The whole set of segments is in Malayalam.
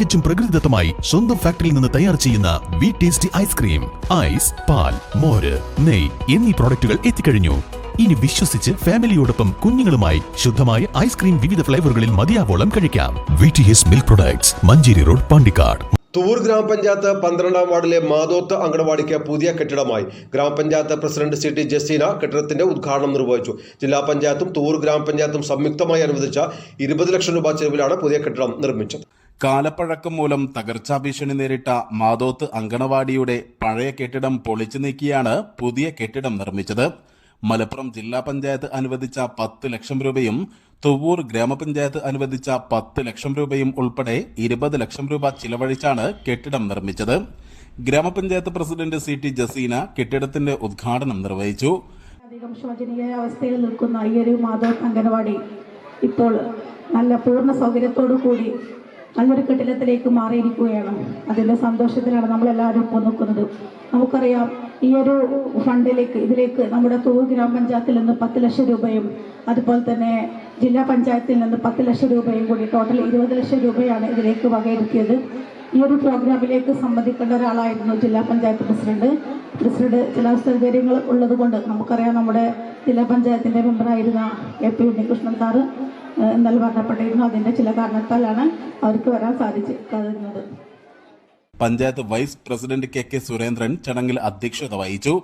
തികച്ചും പ്രകൃതിദത്തമായി സ്വന്തം ഫാക്ടറിയിൽ നിന്ന് തയ്യാർ ചെയ്യുന്ന വി ടേസ്റ്റി ഐസ്ക്രീം ഐസ് പാൽ മോര് നെയ് എന്നീ പ്രോഡക്റ്റുകൾ എത്തിക്കഴിഞ്ഞു. ഇനി വിശ്വസിച്ച് ഫാമിലിയോടൊപ്പം കുഞ്ഞുങ്ങളുമായി ശുദ്ധമായ ഐസ്ക്രീം വിവിധ ഫ്ലേവറുകളിൽ മതിയാവോളം കഴിക്കാം. V T S milk products Manjeri road Pandikkad. Thoor ഗ്രാമപഞ്ചായത്ത് പന്ത്രണ്ടാം വാർഡിലെ മാതോത്ത് അങ്കണവാടിക്ക് പുതിയ കെട്ടിടമായി ഗ്രാമപഞ്ചായത്ത് പ്രസിഡന്റ് സി ടി ജസീന കെട്ടിടത്തിന്റെ ഉദ്ഘാടനം നിർവഹിച്ചു. ജില്ലാ പഞ്ചായത്തും തൂർ ഗ്രാമപഞ്ചായത്തും സംയുക്തമായി അനുവദിച്ച ഇരുപത് ലക്ഷം രൂപ ചെലവിലാണ് പുതിയ കെട്ടിടം നിർമ്മിച്ചത്. കാലപ്പഴക്കം മൂലം തകർച്ചാ ഭീഷണി നേരിട്ട മാതോത്ത് അങ്കണവാടിയുടെ പഴയ കെട്ടിടം പൊളിച്ചു നീക്കിയാണ് പുതിയ കെട്ടിടം നിർമ്മിച്ചത്. മലപ്പുറം ജില്ലാ പഞ്ചായത്ത് അനുവദിച്ച പത്ത് ലക്ഷം രൂപയും തുവൂർ ഗ്രാമപഞ്ചായത്ത് അനുവദിച്ച പത്ത് ലക്ഷം രൂപയും ഉൾപ്പെടെ ഇരുപത് ലക്ഷം രൂപ ചിലവഴിച്ചാണ് കെട്ടിടം നിർമ്മിച്ചത്. ഗ്രാമപഞ്ചായത്ത് പ്രസിഡന്റ് സി ടി ജസീന കെട്ടിടത്തിന്റെ ഉദ്ഘാടനം നിർവഹിച്ചു. അധികം ശോചനീയ അവസ്ഥയിൽ നിൽക്കുന്ന ഈ ഒരു അംഗനവാടി ഇപ്പോൾ നല്ല പൂർണ സൗകര്യത്തോടു കൂടി നല്ലൊരു കെട്ടിടത്തിലേക്ക് മാറിയിരിക്കുകയാണ്. അതിന്റെ സന്തോഷത്തിലാണ് നമ്മളെല്ലാവരും ഇപ്പോൾ നിൽക്കുന്നത്. നമുക്കറിയാം ഈ ഒരു ഫണ്ടിലേക്ക് ഇതിലേക്ക് നമ്മുടെ തൂവ് ഗ്രാമപഞ്ചായത്തിൽ നിന്ന് പത്ത് ലക്ഷം രൂപയും അതുപോലെ തന്നെ ജില്ലാ പഞ്ചായത്തിൽ നിന്ന് പത്ത് ലക്ഷം രൂപയും കൂടി ടോട്ടൽ ഇരുപത് ലക്ഷം രൂപയാണ് ഇതിലേക്ക് വകയിരുത്തിയത്. ഈ ഒരു പ്രോഗ്രാമിലേക്ക് സംബന്ധിക്കേണ്ട ഒരാളായിരുന്നു ജില്ലാ പഞ്ചായത്ത് പ്രസിഡന്റ്. പ്രസിഡന്റ് ചില സൗകര്യങ്ങൾ ഉള്ളതുകൊണ്ട് നമുക്കറിയാം നമ്മുടെ ജില്ലാ പഞ്ചായത്തിന്റെ മെമ്പറായിരുന്ന എ പി ഉണ്ണികൃഷ്ണൻ സാറ്. ഇന്നലെ മരണപ്പെട്ടിരുന്നു ചില കാരണത്താലാണ് അവർക്ക് വരാൻ സാധിച്ചിരുന്നത് panchayat vice president K K Surendran ചടങ്ങിൽ അധ്യക്ഷത വഹിച്ചു.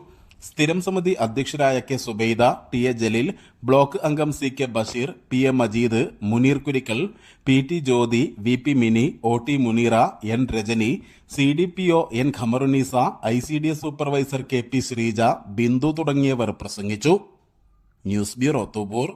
സ്ഥിരം സമിതി അധ്യക്ഷരായ K Zubaida T A Jaleel block അംഗം C K Basheer P A Majeed Muneer Kurikkal P T Jyothi V P Mini O T Muneera N Rajani C D P O N Khamarunnisa I C D S supervisor K P Sreeja Bindu തുടങ്ങിയവർ പ്രസംഗിച്ചു. News bureau തുബൂർ